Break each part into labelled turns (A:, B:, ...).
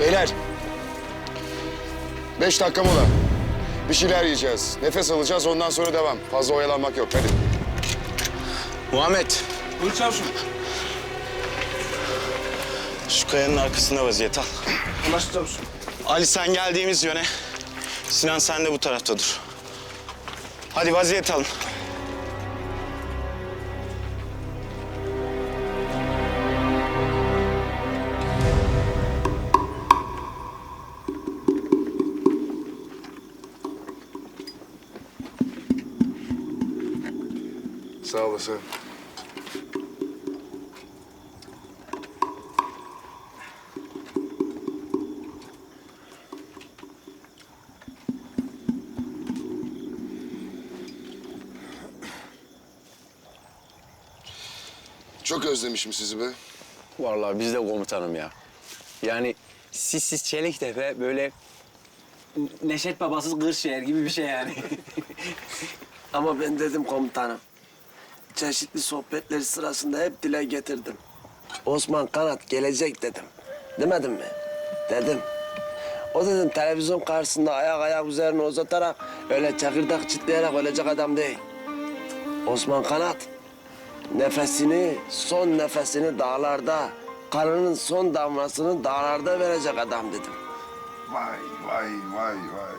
A: Beyler. Beş dakika mola. Bir şeyler yiyeceğiz. Nefes alacağız ondan sonra devam. Fazla oyalanmak yok hadi.
B: Muhammed.
C: Buyur Çavuşum.
B: Şu kayanın arkasında vaziyet al.
C: Anlaştı Çavuşum.
B: Ali sen geldiğimiz yöne. Sinan sen de bu tarafta dur. Hadi vaziyet alın.
A: Sağ olasın. Çok özlemişim sizi be.
D: Vallahi biz de komutanım ya. Yani sissiz Çeliktepe böyle Neşet babasız Kırşehir gibi bir şey yani.
E: Ama ben dedim komutanım. Çeşitli sohbetleri sırasında hep dile getirdim. Osman Kanat gelecek dedim. Demedim mi? Dedim. O dedim televizyon karşısında ayak ayak üzerine uzatarak öyle çakırdak çitleyerek ölecek adam değil. Osman Kanat nefesini, son nefesini dağlarda, kanının son damlasını dağlarda verecek adam dedim.
A: Vay vay vay vay.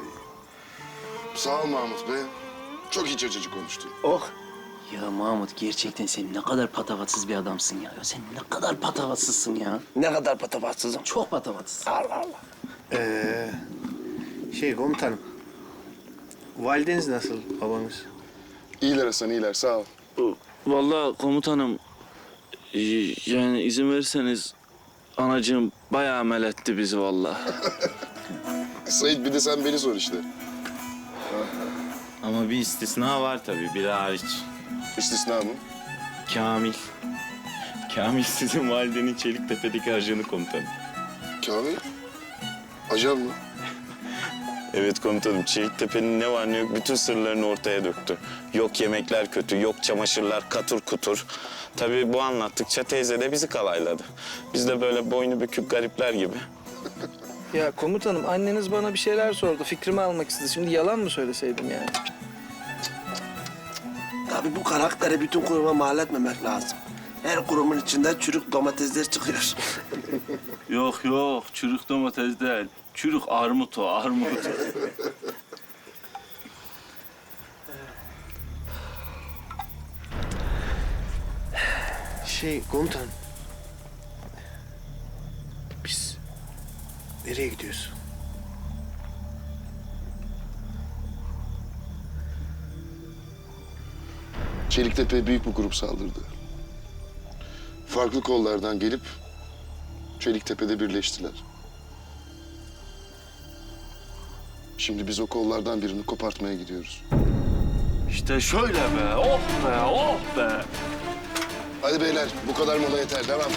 A: Sağ ol Mahmut be. Çok iç açıcı konuştun.
E: Oh.
F: Ya Mahmut gerçekten sen ne kadar patavatsız bir adamsın ya. ya sen ne kadar patavatsızsın ya.
E: Ne kadar patavatsızım.
F: Çok patavatsız.
E: Allah Allah.
C: Ee, şey komutanım. Valideniz nasıl babanız?
A: İyiler Hasan iyiler sağ ol.
G: Vallahi komutanım e, yani izin verirseniz anacığım bayağı amel etti bizi vallahi.
A: Sait bir de sen beni sor işte.
H: Ama bir istisna var tabii, biri hariç.
A: İstisna mı?
H: Kamil. Kamil sizin validenin Çeliktepe'deki ajanı komutanı.
A: Kamil? Ajan mı?
B: Evet komutanım, Çeliktepe'nin ne var ne yok bütün sırlarını ortaya döktü. Yok yemekler kötü, yok çamaşırlar katır kutur. Tabii bu anlattıkça teyze de bizi kalayladı. Biz de böyle boynu bükük garipler gibi.
I: Ya komutanım anneniz bana bir şeyler sordu. Fikrimi almak istedi. Şimdi yalan mı söyleseydim yani?
E: Tabii bu karakteri bütün kuruma mal etmemek lazım. Her kurumun içinde çürük domatesler çıkıyor.
G: yok yok çürük domates değil. Çürük armut o armut.
C: Şey komutanım. Biz nereye gidiyoruz?
A: Çeliktepe'ye büyük bir grup saldırdı. Farklı kollardan gelip Çeliktepe'de birleştiler. Şimdi biz o kollardan birini kopartmaya gidiyoruz.
G: İşte şöyle be oh be oh be.
A: Hadi beyler bu kadar mola yeter devam.